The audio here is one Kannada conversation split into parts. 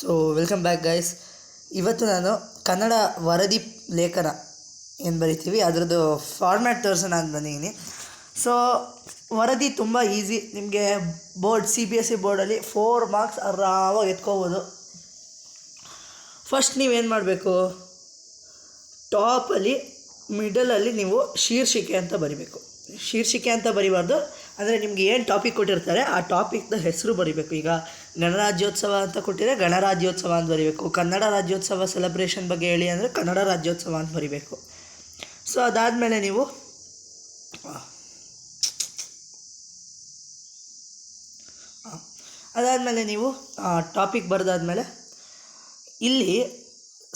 ಸೊ ವೆಲ್ಕಮ್ ಬ್ಯಾಕ್ ಗೈಸ್ ಇವತ್ತು ನಾನು ಕನ್ನಡ ವರದಿ ಲೇಖನ ಏನು ಬರಿತೀವಿ, ಅದರದ್ದು ಫಾರ್ಮ್ಯಾಟ್ ತೋರಿಸೋಣ ಅಂತ ಬಂದಿದ್ದೀನಿ. ಸೊ ವರದಿ ತುಂಬ ಈಸಿ ನಿಮಗೆ board C B S C ಬೋರ್ಡಲ್ಲಿ four marks ಆರಾಮಾಗಿ ಎತ್ಕೋಬೋದು. ಫಸ್ಟ್ ನೀವೇನು ಮಾಡಬೇಕು? ಟಾಪಲ್ಲಿ ಮಿಡಲಲ್ಲಿ ನೀವು ಶೀರ್ಷಿಕೆ ಅಂತ ಬರಿಬೇಕು. ಶೀರ್ಷಿಕೆ ಅಂತ ಬರಿಬಾರ್ದು. ಅಂದರೆ ನಿಮ್ಗೆ ಏನು ಟಾಪಿಕ್ ಕೊಟ್ಟಿರ್ತಾರೆ, ಆ ಟಾಪಿಕ್ನ ಹೆಸರು ಬರಿಬೇಕು. ಈಗ ಗಣರಾಜ್ಯೋತ್ಸವ ಅಂತ ಕೊಟ್ಟಿದ್ರೆ ಗಣರಾಜ್ಯೋತ್ಸವ ಅಂತ ಬರಿಬೇಕು. ಕನ್ನಡ ರಾಜ್ಯೋತ್ಸವ ಸೆಲೆಬ್ರೇಷನ್ ಬಗ್ಗೆ ಹೇಳಿ ಅಂದರೆ ಕನ್ನಡ ರಾಜ್ಯೋತ್ಸವ ಅಂತ ಬರಿಬೇಕು. ಸೊ ಅದಾದಮೇಲೆ ನೀವು ಅದಾದಮೇಲೆ ನೀವು ಟಾಪಿಕ್ ಬರೆದಾದ್ಮೇಲೆ ಇಲ್ಲಿ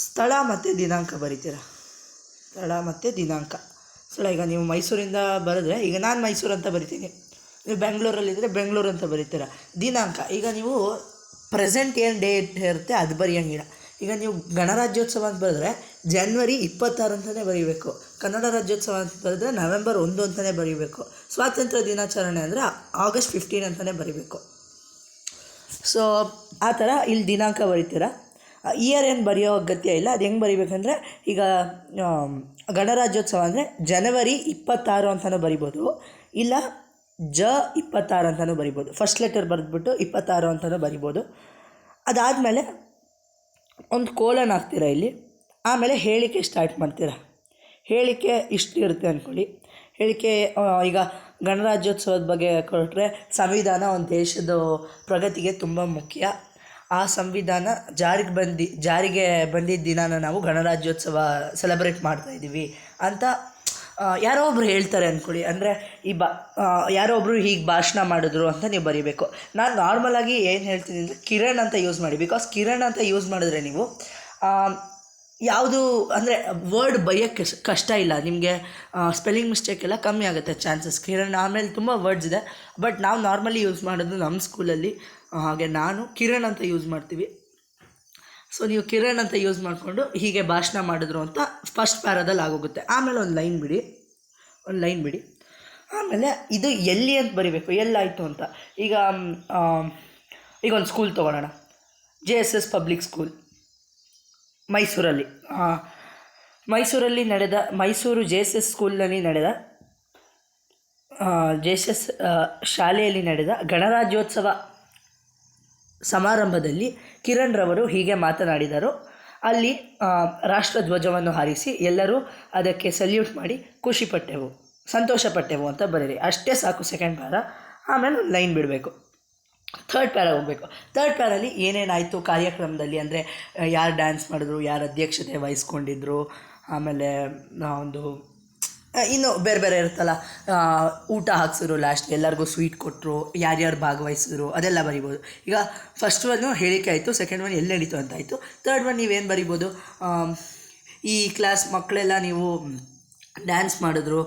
ಸ್ಥಳ ಮತ್ತು ದಿನಾಂಕ ಬರಿತೀರ. ಸ್ಥಳ ಮತ್ತು ದಿನಾಂಕ. ಸ್ಥಳ ಈಗ ನೀವು ಮೈಸೂರಿಂದ ಬರೆದ್ರೆ, ಈಗ ನಾನು ಮೈಸೂರು ಅಂತ ಬರಿತೀನಿ. ನೀವು ಬೆಂಗಳೂರಲ್ಲಿದ್ದರೆ ಬೆಂಗಳೂರು ಅಂತ ಬರೀತೀರ. ದಿನಾಂಕ. ಈಗ ನೀವು ಪ್ರೆಸೆಂಟ್ ಏನು ಡೇಟ್ ಇರುತ್ತೆ ಅದು ಬರೆಯಂಗಿಲ್ಲ. ಈಗ ನೀವು ಗಣರಾಜ್ಯೋತ್ಸವ ಅಂತ ಬರೆದ್ರೆ ಜನ್ವರಿ ಇಪ್ಪತ್ತಾರು ಅಂತಲೇ ಬರೀಬೇಕು. ಕನ್ನಡ ರಾಜ್ಯೋತ್ಸವ ಅಂತ ಬರೆದ್ರೆ ನವೆಂಬರ್ ಒಂದು ಅಂತಲೇ ಬರೀಬೇಕು. ಸ್ವಾತಂತ್ರ್ಯ ದಿನಾಚರಣೆ ಅಂದರೆ ಆಗಸ್ಟ್ ಫಿಫ್ಟೀನ್ ಅಂತಲೇ ಬರೀಬೇಕು. ಸೊ ಆ ಥರ ಇಲ್ಲಿ ದಿನಾಂಕ ಬರೀತೀರ. ಇಯರ್ ಏನು ಬರೆಯೋ ಅಗತ್ಯ ಇಲ್ಲ. ಅದು ಹೆಂಗೆ ಬರಿಬೇಕಂದ್ರೆ ಈಗ ಗಣರಾಜ್ಯೋತ್ಸವ ಅಂದರೆ ಜನವರಿ ಇಪ್ಪತ್ತಾರು ಅಂತಲೂ ಬರಿಬೋದು. ಇಲ್ಲ ಜ ಇಪ್ಪತ್ತಾರು ಅಂತಲೂ ಬರಿಬೋದು. ಫಸ್ಟ್ ಲೆಟರ್ ಬರೆದ್ಬಿಟ್ಟು ಇಪ್ಪತ್ತಾರು ಅಂತಲೂ ಬರಿಬೋದು. ಅದಾದಮೇಲೆ ಒಂದು ಕೋಲನ್ ಹಾಕ್ತೀರಾ ಇಲ್ಲಿ? ಆಮೇಲೆ ಹೇಳಿಕೆ ಸ್ಟಾರ್ಟ್ ಮಾಡ್ತೀರಾ? ಹೇಳಿಕೆ ಇಷ್ಟು ಇರುತ್ತೆ ಅಂದ್ಕೊಳ್ಳಿ ಹೇಳಿಕೆ ಈಗ ಗಣರಾಜ್ಯೋತ್ಸವದ ಬಗ್ಗೆ ಕೊಟ್ಟರೆ ಸಂವಿಧಾನ ಒಂದು ದೇಶದ ಪ್ರಗತಿಗೆ ತುಂಬ ಮುಖ್ಯ. ಆ ಸಂವಿಧಾನ ಜಾರಿಗೆ ಬಂದು, ಜಾರಿಗೆ ಬಂದಿದ್ದ ದಿನಾನ ನಾವು ಗಣರಾಜ್ಯೋತ್ಸವ ಸೆಲೆಬ್ರೇಟ್ ಮಾಡ್ತಾ ಇದ್ದೀವಿ ಅಂತ ಯಾರೋ ಒಬ್ರು ಹೇಳ್ತಾರೆ ಅಂದ್ಕೊಳ್ಳಿ ಅಂದರೆ ಈ ಬಾ ಯಾರೋ ಒಬ್ಬರು ಹೀಗೆ ಭಾಷಣ ಮಾಡಿದ್ರು ಅಂತ ನೀವು ಬರೀಬೇಕು. ನಾನು ನಾರ್ಮಲಾಗಿ ಏನು ಹೇಳ್ತೀನಿ ಅಂದರೆ ಕಿರಣ್ ಅಂತ ಯೂಸ್ ಮಾಡಿ. ಬಿಕಾಸ್ ಕಿರಣ್ ಅಂತ ಯೂಸ್ ಮಾಡಿದ್ರೆ ನೀವು ಯಾವುದು, ಅಂದರೆ ವರ್ಡ್ ಬರೆಯೋಕ್ಕೆ ಕಷ್ಟ ಇಲ್ಲ. ನಿಮಗೆ ಸ್ಪೆಲ್ಲಿಂಗ್ ಮಿಸ್ಟೇಕ್ ಎಲ್ಲ ಕಮ್ಮಿ ಆಗುತ್ತೆ ಚಾನ್ಸಸ್ ಕಿರಣ್ ಆಮೇಲೆ ತುಂಬ ವರ್ಡ್ಸ್ ಇದೆ. ಬಟ್ ನಾವು ನಾರ್ಮಲಿ ಯೂಸ್ ಮಾಡೋದು ನಮ್ಮ ಸ್ಕೂಲಲ್ಲಿ ಹಾಗೆ ನಾನು ಕಿರಣ್ ಅಂತ ಯೂಸ್ ಮಾಡ್ತೀವಿ. ಸೊ ನೀವು ಕಿರಣ್ ಅಂತ ಯೂಸ್ ಮಾಡಿಕೊಂಡು ಹೀಗೆ ಭಾಷಣ ಮಾಡಿದ್ರು ಅಂತ ಫಸ್ಟ್ ಪ್ಯಾರಾದಲ್ಲಿ ಆಗೋಗುತ್ತೆ. ಆಮೇಲೆ ಒಂದು ಲೈನ್ ಬಿಡಿ. ಒಂದು ಲೈನ್ ಬಿಡಿ. ಆಮೇಲೆ ಇದು ಎಲ್ಲಿ ಅಂತ ಬರಿಬೇಕು? ಎಲ್ಲಾಯಿತು ಅಂತ. ಈಗ ಈಗ ಒಂದು ಸ್ಕೂಲ್ ತೊಗೊಳ್ಳೋಣ J S S public school ಮೈಸೂರಲ್ಲಿ. ಮೈಸೂರಲ್ಲಿ ನಡೆದ, ಮೈಸೂರು ಜೆ ಎಸ್ ಎಸ್ ಸ್ಕೂಲ್ನಲ್ಲಿ ನಡೆದ ಜೆ ಎಸ್ ಎಸ್ ಶಾಲೆಯಲ್ಲಿ ನಡೆದ ಗಣರಾಜ್ಯೋತ್ಸವ ಸಮಾರಂಭದಲ್ಲಿ ಕಿರಣ್ ರವರು ಹೀಗೆ ಮಾತನಾಡಿದರು. ಅಲ್ಲಿ ರಾಷ್ಟ್ರಧ್ವಜವನ್ನು ಹಾರಿಸಿ ಎಲ್ಲರೂ ಅದಕ್ಕೆ ಸಲ್ಯೂಟ್ ಮಾಡಿ ಖುಷಿಪಟ್ಟೆವು ಸಂತೋಷಪಟ್ಟೆವು ಅಂತ ಬರೀರಿ. ಅಷ್ಟೇ ಸಾಕು ಸೆಕೆಂಡ್ ಪ್ಯಾರ ಆಮೇಲೆ ಒಂದು ಲೈನ್ ಬಿಡಬೇಕು. ಥರ್ಡ್ ಪ್ಯಾರ ಹೋಗಬೇಕು. ಥರ್ಡ್ ಪ್ಯಾರಲ್ಲಿ ಏನೇನಾಯಿತು ಕಾರ್ಯಕ್ರಮದಲ್ಲಿ ಅಂದರೆ, ಯಾರು ಡ್ಯಾನ್ಸ್ ಮಾಡಿದ್ರು, ಯಾರು ಅಧ್ಯಕ್ಷತೆ ವಹಿಸ್ಕೊಂಡಿದ್ರು, ಆಮೇಲೆ ಒಂದು ಇನ್ನು ಬೇರೆ ಬೇರೆ ಇರುತ್ತಲ್ಲ ಊಟ ಹಾಕ್ಸಿದ್ರು ಲಾಸ್ಟ್ ಎಲ್ಲರಿಗೂ ಸ್ವೀಟ್ ಕೊಟ್ಟರು ಯಾರ್ಯಾರು ಭಾಗವಹಿಸಿದ್ರು, ಅದೆಲ್ಲ ಬರಿಬೋದು. ಈಗ ಫಸ್ಟ್ ಒನ್ನು ಹೇಳಿಕೆ ಆಯಿತು ಸೆಕೆಂಡ್ ಒನ್ ಎಲ್ಲಿ ನಡೀತು ಅಂತ ಆಯಿತು. ತರ್ಡ್ ಒನ್ ನೀವೇನು ಬರಿಬೋದು? ಈ ಕ್ಲಾಸ್ ಮಕ್ಕಳೆಲ್ಲ ನೀವು ಡ್ಯಾನ್ಸ್ ಮಾಡಿದ್ರು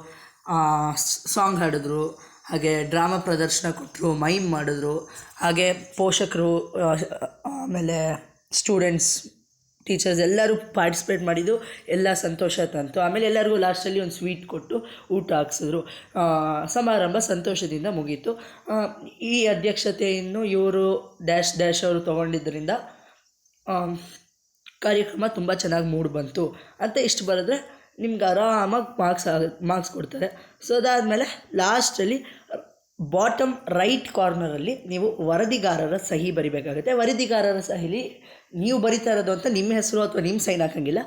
ಸಾಂಗ್ ಹಾಡಿದ್ರು, ಹಾಗೆ ಡ್ರಾಮಾ ಪ್ರದರ್ಶನ ಕೊಟ್ಟರು ಮೈಮ್ ಮಾಡಿದ್ರು, ಹಾಗೆ ಪೋಷಕರು ಆಮೇಲೆ ಸ್ಟೂಡೆಂಟ್ಸ್ ಟೀಚರ್ಸ್ ಎಲ್ಲರೂ ಪಾರ್ಟಿಸಿಪೇಟ್ ಮಾಡಿದ್ದು ಎಲ್ಲ ಸಂತೋಷ ತಂತು. ಆಮೇಲೆ ಎಲ್ಲರಿಗೂ ಲಾಸ್ಟಲ್ಲಿ ಒಂದು ಸ್ವೀಟ್ ಕೊಟ್ಟು ಊಟ ಹಾಕ್ಸಿದ್ರು. ಸಮಾರಂಭ ಸಂತೋಷದಿಂದ ಮುಗೀತು. ಈ ಅಧ್ಯಕ್ಷತೆಯನ್ನು ಇವರು ಡ್ಯಾಶ್ ಡ್ಯಾಶ್ ಅವರು ತೊಗೊಂಡಿದ್ದರಿಂದ ಕಾರ್ಯಕ್ರಮ ತುಂಬ ಚೆನ್ನಾಗಿ ಮೂಡ್ ಬಂತು. ಅಂತ ಇಷ್ಟು ಬರೆದ್ರೆ ನಿಮ್ಗೆ ಆರಾಮಾಗಿ ಮಾರ್ಕ್ಸ್ ಮಾರ್ಕ್ಸ್ ಕೊಡ್ತಾರೆ. ಸೊ ಅದಾದಮೇಲೆ ಲಾಸ್ಟಲ್ಲಿ ಬಾಟಮ್ ರೈಟ್ ಕಾರ್ನರಲ್ಲಿ ನೀವು ವರದಿಗಾರರ ಸಹಿ ಬರಿಬೇಕಾಗುತ್ತೆ. ವರದಿಗಾರರ ಸಹಿಲಿ ನೀವು ಬರಿತಾ ಇರೋದು ಅಂತ ನಿಮ್ಮ ಹೆಸರು ಅಥವಾ ನಿಮ್ಮ ಸೈನ್ ಹಾಕೋಂಗಿಲ್ಲ.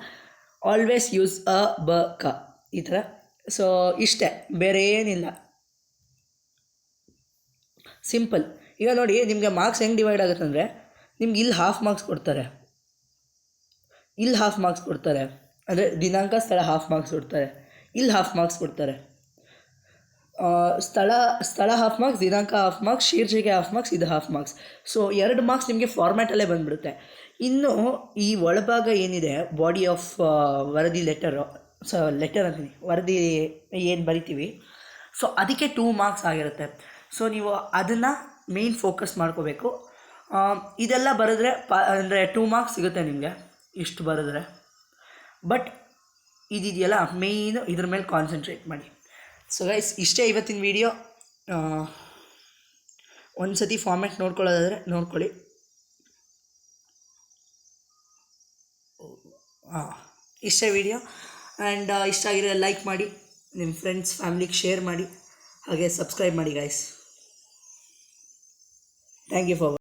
ಆಲ್ವೇಸ್ ಯೂಸ್ ಅ ಬ ಕ ಈ ಥರ. ಸೊ ಇಷ್ಟೇ, ಬೇರೆ ಏನಿಲ್ಲ. ಸಿಂಪಲ್ ಈಗ ನೋಡಿ, ನಿಮಗೆ ಮಾರ್ಕ್ಸ್ ಹೆಂಗೆ ಡಿವೈಡ್ ಆಗುತ್ತೆ ಅಂದರೆ, ನಿಮ್ಗೆ ಇಲ್ಲಿ ಹಾಫ್ ಮಾರ್ಕ್ಸ್ ಕೊಡ್ತಾರೆ. ಇಲ್ಲಿ ಹಾಫ್ ಮಾರ್ಕ್ಸ್ ಕೊಡ್ತಾರೆ. ಅಂದರೆ ದಿನಾಂಕ ಸ್ಥಳ ಹಾಫ್ ಮಾರ್ಕ್ಸ್ ಕೊಡ್ತಾರೆ. ಇಲ್ಲಿ ಹಾಫ್ ಮಾರ್ಕ್ಸ್ ಕೊಡ್ತಾರೆ. ಸ್ಥಳ ಸ್ಥಳ ಹಾಫ್ ಮಾರ್ಕ್ಸ್ ದಿನಾಂಕ ಹಾಫ್ ಮಾರ್ಕ್ಸ್ ಶೀರ್ಷಿಕೆ ಹಾಫ್ ಮಾರ್ಕ್ಸ್ ಇದು ಹಾಫ್ ಮಾರ್ಕ್ಸ್ ಸೊ ಎರಡು ಮಾರ್ಕ್ಸ್ ನಿಮಗೆ ಫಾರ್ಮ್ಯಾಟಲ್ಲೇ ಬಂದ್ಬಿಡುತ್ತೆ. ಇನ್ನು ಈ ಒಳಭಾಗ ಏನಿದೆ ಬಾಡಿ ಆಫ್ ವರದಿ ಲೆಟರು ಸೊ ಲೆಟರ್ ಅಂತೀನಿ. ವರದಿ ಏನು ಬರಿತೀವಿ? ಸೊ ಅದಕ್ಕೆ ಟೂ ಮಾರ್ಕ್ಸ್ ಆಗಿರುತ್ತೆ. ಸೊ ನೀವು ಅದನ್ನು ಮೇನ್ ಫೋಕಸ್ ಮಾಡ್ಕೋಬೇಕು. ಇದೆಲ್ಲ ಬರೆದ್ರೆ ಪ, ಅಂದರೆ ಟೂ ಮಾರ್ಕ್ಸ್ ಸಿಗುತ್ತೆ ನಿಮಗೆ, ಇಷ್ಟು ಬರೆದ್ರೆ. ಬಟ್ ಇದಿದೆಯಲ್ಲ ಮೇಯ್ನು ಇದ್ರ ಮೇಲೆ ಕಾನ್ಸಂಟ್ರೇಟ್ ಮಾಡಿ. ಸೊ ಗೈಸ್ ಇಷ್ಟೇ ಇವತ್ತಿನ ವಿಡಿಯೋ ಒಂದು ಸತಿ ಫಾರ್ಮ್ಯಾಟ್ ನೋಡ್ಕೊಳ್ಳೋದಾದರೆ ನೋಡ್ಕೊಳ್ಳಿ. ಹಾಂ ಇಷ್ಟೇ ವಿಡಿಯೋ ಆ್ಯಂಡ್ ಇಷ್ಟ ಆಗಿರೋ ಲೈಕ್ ಮಾಡಿ ನಿಮ್ಮ ಫ್ರೆಂಡ್ಸ್ ಫ್ಯಾಮ್ಲಿಗೆ ಶೇರ್ ಮಾಡಿ, ಹಾಗೆ ಸಬ್ಸ್ಕ್ರೈಬ್ ಮಾಡಿ ಗೈಸ್ ಥ್ಯಾಂಕ್ ಯು ಫಾರ್